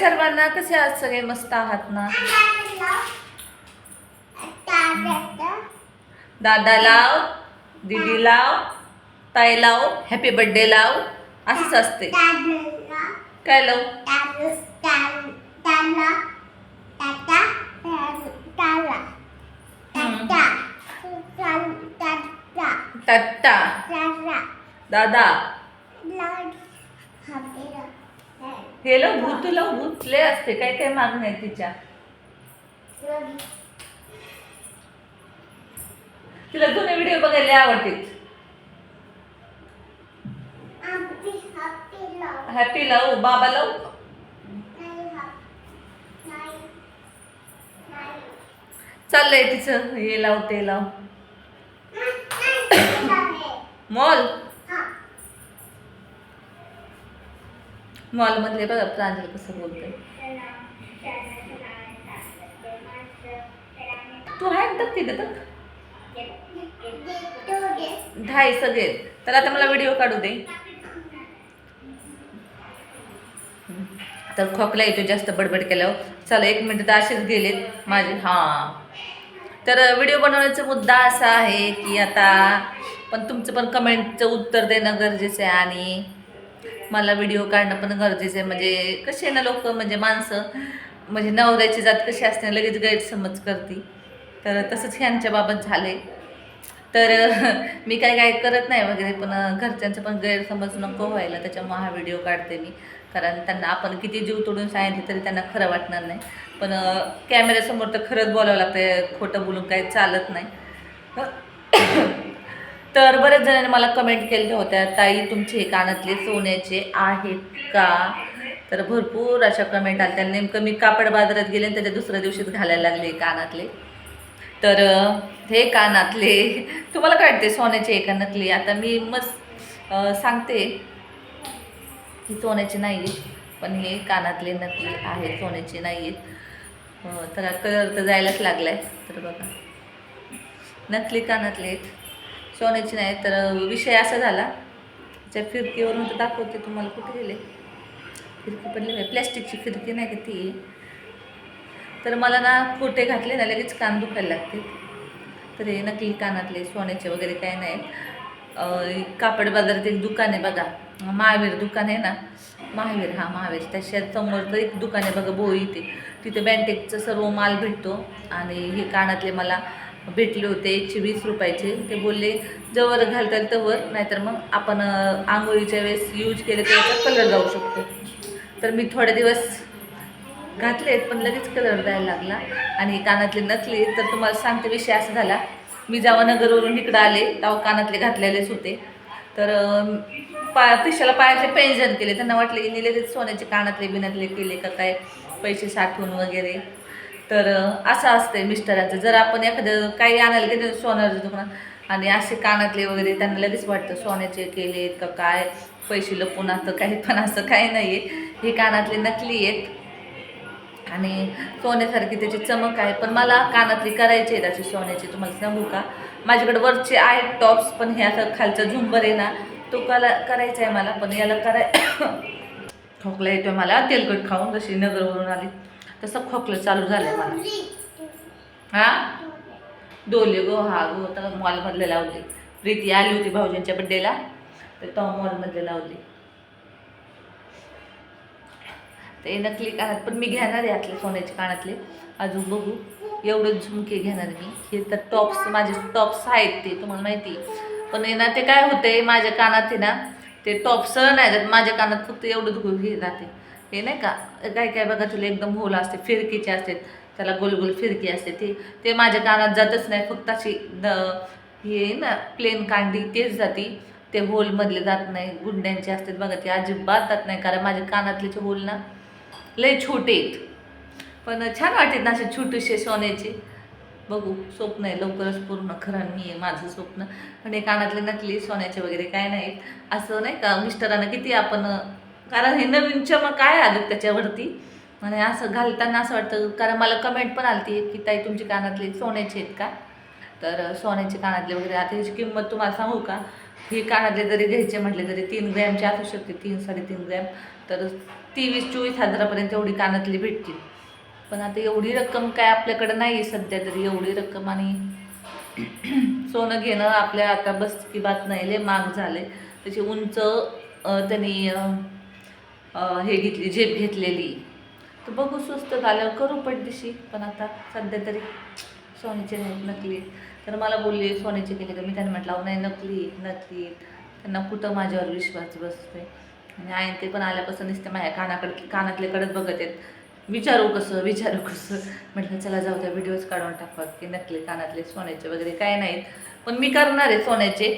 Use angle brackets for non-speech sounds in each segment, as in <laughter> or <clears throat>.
सर्वांना कसे आहात सगळे मस्त आहात ना? दादा लाव दीदी लाव ताई लाव हॅपी बर्थडे लाव असंच असते काय लाव? तट्टा दादा. हे लाव भूत लाव भूत लय असते. काय काय मागणं आहे तिच्या. तिला जुने व्हिडिओ बघायला आवडते. हॅपी लाव. बाबा लाव? चाललंय तिचं. हे लाव ते लाव. मॉल? मॉलमधले बघा प्रांजल कसं बोलतोय. तू आहे तर तिथे तर. धाय सगळे. तर आता मला व्हिडिओ काढू दे. तर खोकला येतो जास्त बडबड केल्यावर. चला एक मिनिट तर असेच गेलेत माझे. हां. तर व्हिडिओ बनवण्याचा मुद्दा असा आहे की आता पण तुमचं पण कमेंटचं उत्तर देणं गरजेचं आहे आणि मला व्हिडिओ काढणं पण गरजेचं आहे. म्हणजे कसे ना लोक म्हणजे माणसं म्हणजे नवऱ्याची जात कशी असते लगेच गैरसमज करते. तर तसंच ह्यांच्या बाबत झाले तर मी काय काय करत नाही वगैरे पण घरच्यांचं पण गैरसमज नको व्हायला त्याच्यामुळे हा व्हिडिओ काढते मी. कारण त्यांना आपण किती जीव तोडून सांगितले तरी त्यांना खरं वाटणार नाही. पण कॅमेऱ्यासमोर तर खरंच बोलावं लागतं खोटं बोलून काही चालत नाही. तर बरेच जणांनी मला कमेंट केल्या होत्या ताई तुमचे हे कानातले सोन्याचे आहेत का? तर भरपूर अशा कमेंट आल्या. नेमकं मी कापड बाजारात गेले आणि त्याच्या दुसऱ्या दिवशीच घालायला लागले कानातले. तर हे कानातले <laughs> तुम्हाला काय वाटते सोन्याचे हे कानातले? आता मी मस्त सांगते. की सोन्याचे नाही आहेत पण हे कानातले नकली आहेत सोन्याचे नाही आहेत तर कलर तर जायलाच लागला आहे तर बघा. नकली कानातले आहेत. सोन्याची नाही तर विषय असा झाला. त्या फिरकीवरून तर दाखवते तुम्हाला कुठे गेले. फिरकी पडली नाही प्लॅस्टिकची फिरकी नाही का ती. तर मला ना खोटे घातले ना लगेच कान दुखायला लागते. तर हे नकली कानातले सोन्याचे वगैरे काय नाही कापड बाजारात एक दुकान आहे बघा. महावीर दुकान आहे ना. महावीर हा महावीर. त्याच्यासमोर तर एक दुकान आहे बघा बोई इथे. तिथे बँटेकचं सर्व माल भेटतो. आणि हे कानातले मला भेटले होते एकशे वीस रुपयाचे. ते बोलले जवळ घालताल येईल तवर नाहीतर मग आपण आंघोळीच्या वेळेस यूज केले तर याचा कलर जाऊ शकतो. तर मी थोडे दिवस घातले आहेत पण लगेच कलर द्यायला लागला. आणि कानातले नसले तर तुम्हाला सांगते विषय असा झाला. मी जेव्हा नगरवरून इकडं आले तेव्हा कानातले घातलेलेच होते. तर पा पिशाला पायातले पेंजन केले. त्यांना वाटले की लगेच सोन्याचे कानातले बिनातले केले का काय? पैसे साठवून वगैरे. तर असं असतंय मिस्टरांचं. जर आपण एखादं काही आणायला गेलं सोन्याचं दुकानात आणि असे कानातले वगैरे त्यांना लगेच वाटतं सोन्याचे केलेत का काय? पैसे लपून असतं काही पण असं काही नाही आहे हे कानातले नकली आहेत. आणि सोन्यासारखी त्याची चमक आहे. पण मला कानातली करायची आहेत असे सोन्याची. तुम्हाला सांगू का? माझ्याकडे वरचे आहेत टॉप्स पण हे असं खालचा झुंबर आहे ना तो कला करायचा आहे मला. पण याला कराय <coughs> खोकला येतो मला. तेलकट खाऊन जशी नगरवरून आली. तसं खोकलं चालू झालं आहे मला हा? डोले गो हा गो तर मॉलमधले लावले. प्रीती आली होती भाऊजींच्या बड्डेला तर तो मॉलमधले लावले. ते नकली कानात पण मी घेणार आहे यातले सोन्याचे कानातले. अजून बघू. एवढं झुमके घेणार मी. हे तर टॉप्स माझे टॉप्स आहेत ते तुम्हाला माहिती. पण आहे ना ते काय होते माझ्या कानात आहे ना ते टॉप्स नाही जात. माझ्या कानात फक्त एवढं दुखू हे राहते हे नाही का काय काय बघा तुला एकदम होल असते फिरकीचे असते त्याला गोल गोल फिरकी असते ते. ते माझ्या कानात जातच नाही फक्त अशी द हे आहे ना प्लेन कांडी तेच जाती. ते होलमधले जात नाही गुंड्यांचे असतात बघा ते अजिबात जात नाही कारण माझ्या कानातले होल ना लय छोटे आहेत. पण छान वाटतात ना असे छोटेसे सोन्याचे. बघू स्वप्न आहे लवकरच पूर्ण खरं मी आहे माझं स्वप्न. पण हे कानातले नकली सोन्याचे वगैरे काय नाहीत. असं नाही का मिस्टरांना किती आपण कारण हे नवीन चमक आहे आलं त्याच्यावरती? म्हणजे असं घालताना असं वाटतं कारण मला कमेंट पण आलती की ताई तुमची कानातले सोन्याचे आहेत का? तर सोन्याचे कानातले वगैरे आता ह्याची किंमत तुम्हाला सांगू का? ही कानातले जरी घ्यायचे म्हटले तरी तीन ग्रॅमचे असू शकते तीन साडेतीन ग्रॅम. तर तेवीस चोवीस हजारापर्यंत एवढी कानातली भेटतील. पण आता एवढी रक्कम काय आपल्याकडं नाही आहे सध्या तरी एवढी रक्कम आणि <clears throat> सोनं घेणं आपल्या आता बस की बात नाही लय महाग झाले त्याची उंच त्यांनी हे घेतली झेप घेतलेली. तर बघू स्वस्त झाल्यावर करू पडदिशी पण आता सध्या तरी सोन्याचे नाहीत नकली तर मला बोलले सोन्याचे केले तर मी त्यांना म्हटलं अहो नाही नकली नकली त्यांना कुठं माझ्यावर विश्वास बसते आणि आईन ते पण आल्यापासून दिसते माझ्या कानाकडे कानातले कडत बघत आहेत. विचारू कसं विचारू कसं? म्हटलं चला जाऊ त्या व्हिडिओज काढून टाकतात की नकली कानातले सोन्याचे वगैरे काय नाहीत. पण मी करणार आहे सोन्याचे.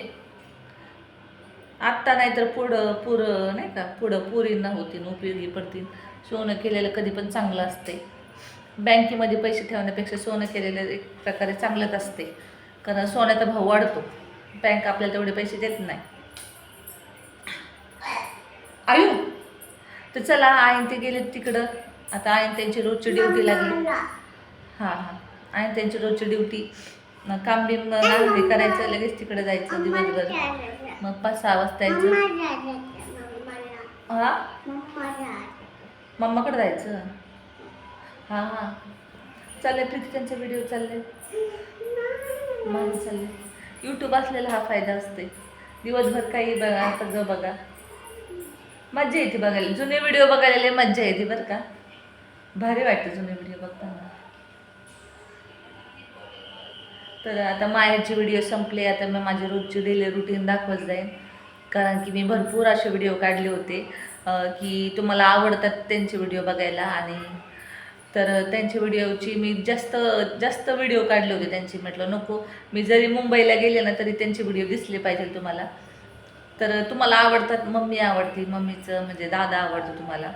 आत्ता नाही तर पुढं पुरं नाही का? पुढं पुरींना होतील उपयोगी पडतील सोनं केलेलं कधी पण चांगलं असते बँकेमध्ये पैसे ठेवण्यापेक्षा सोनं केलेलं एक प्रकारे चांगलंच असते कारण सोन्याचा भाव वाढतो. बँक आपल्याला तेवढे पैसे देत नाही. आयु! तर चला आईन ते गेले तिकडं. आता आईन त्यांची रोजची ड्युटी लागली. हां हां. आणि त्यांची रोजची ड्युटी. काम बिम नागरी करायचं लगेच तिकडे जायचं दिवसभर. मग पाच सहा वाजता यायचं. हा? मम्माकडे जायचं? हां हां. प्रीती त्यांचे व्हिडिओ चालले. माझे चालले. यूट्यूब असलेला हा फायदा असते दिवसभर काही बघा सगळं बघा. मज्जा येते बघायला. जुने व्हिडिओ बघायला मज्जा येते बरं का? भारी वाटते जुने व्हिडिओ तर आता मायाचे व्हिडिओ संपले आता मी माझे रोजचे डेली रुटीन दाखवत जाईन. कारण की मी भरपूर असे व्हिडिओ काढले होते की तुम्हाला आवडतात त्यांचे व्हिडिओ बघायला आणि तर त्यांच्या व्हिडिओची मी जास्त जास्त व्हिडिओ काढले होते त्यांचे. म्हटलं नको मी जरी मुंबईला गेले ना तरी त्यांचे व्हिडिओ दिसले पाहिजे तुम्हाला. तर तुम्हाला आवडतात मम्मी आवडती मम्मीचं म्हणजे दादा आवडतो तुम्हाला.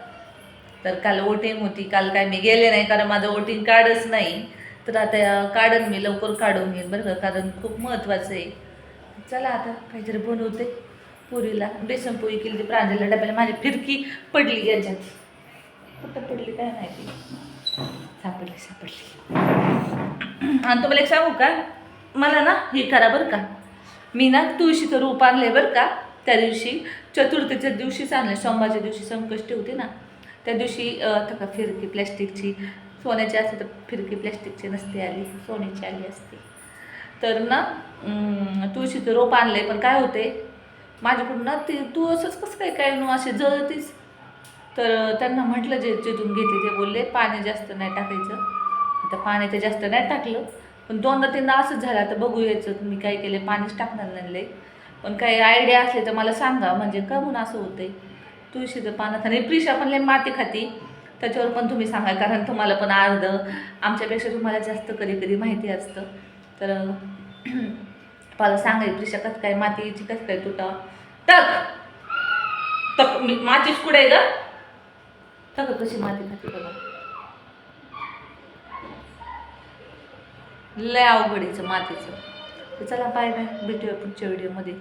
तर काल वोटिंग होती काल काय मी गेले नाही कारण माझं वोटिंग कार्डच नाही. तर आता काढन मी लवकर काढून घेईन बरं का कारण खूप महत्त्वाचं आहे. चला आता काहीतरी बनवते पुरीला. बेसन पोळी केली ती प्रांजलला डब्याला माझी फिरकी पडली याच्यात. कुठं पडली काय माहिती? सापडली सापडली. आणि तुम्हाला एक सांगू का? मला ना हे करा बरं का. मी ना तुळशीचं रूप आणले बरं का त्या दिवशी चतुर्थीच्या दिवशीच आणलं सोमवारच्या दिवशी संकष्टी होती ना त्या दिवशी आता का फिरकी प्लॅस्टिकची सोन्याची असते तर फिरकी प्लॅस्टिकची नसते आली सोन्याची आली असते. तर ना तुळशीचं रोप आहे पण काय होते माझ्याकडून ना ते तू असंच कसं काय काय न असे जळतीस? तर त्यांना म्हटलं जे जिथून घेते ते बोलले पाणी जास्त नाही टाकायचं. आता पाणी ते जास्त नाही टाकलं पण दोनदा तीनदा असंच झालं. आता बघू यायचं मी काय केलं पाणीच टाकणार नाही पण काही आयडिया असले तर मला सांगा म्हणजे का म्हणून असं होतंय. तुळशीचं पानं खाणे प्रिशा पण लय माती खाती. त्याच्यावर पण तुम्ही सांगा कारण तुम्हाला पण अर्ध आमच्यापेक्षा तुम्हाला जास्त कधी कधी माहिती असतं. तर <clears throat> मला सांगाय प्रिशा कसं काय मातीची कसं काय तुटा? तक! तक मी मातीच कुठे आहे ग? टक कशी माती खाती बघा. लय अवघडीचं मातीचं. तर चला बाय बाय भेटूया पुढच्या व्हिडिओमध्ये